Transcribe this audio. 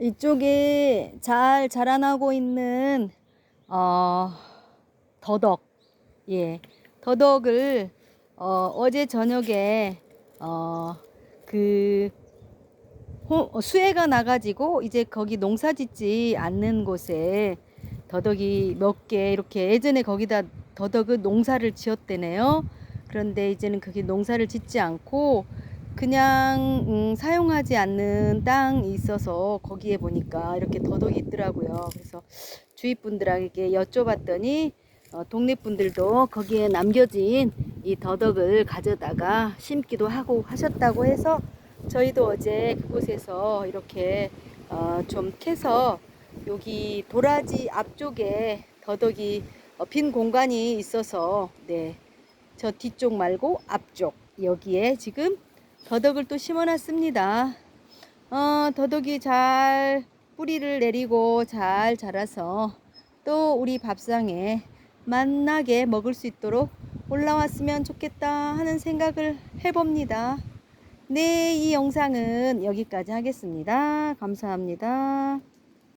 이쪽에 잘 자라나고 있는 어, 더덕, 예, 더덕을 어, 어제 저녁에 어, 그 호- 어, 수해가 나가지고 이제 거기 농사 짓지 않는 곳에 더덕이 몇 개 이렇게 예전에 거기다 더덕을 농사를 지었대네요. 그런데 이제는 그게 농사를 짓지 않고 그냥 음, 사용하지 않는 땅이 있어서 거기에 보니까 이렇게 더덕이 있더라고요. 그래서 주위 분들에게 여쭤봤더니 어, 동네 분들도 거기에 남겨진 이 더덕을 가져다가 심기도 하고 하셨다고 해서 저희도 어제 그곳에서 이렇게 어, 좀 캐서 여기 도라지 앞쪽에 더덕이 어, 빈 공간이 있어서 네. 저 뒤쪽 말고 앞쪽 여기에 지금 더덕을 또 심어놨습니다. 어, 더덕이 잘 뿌리를 내리고 잘 자라서 또 우리 밥상에 맛나게 먹을 수 있도록 올라왔으면 좋겠다 하는 생각을 해봅니다. 네, 이 영상은 여기까지 하겠습니다. 감사합니다.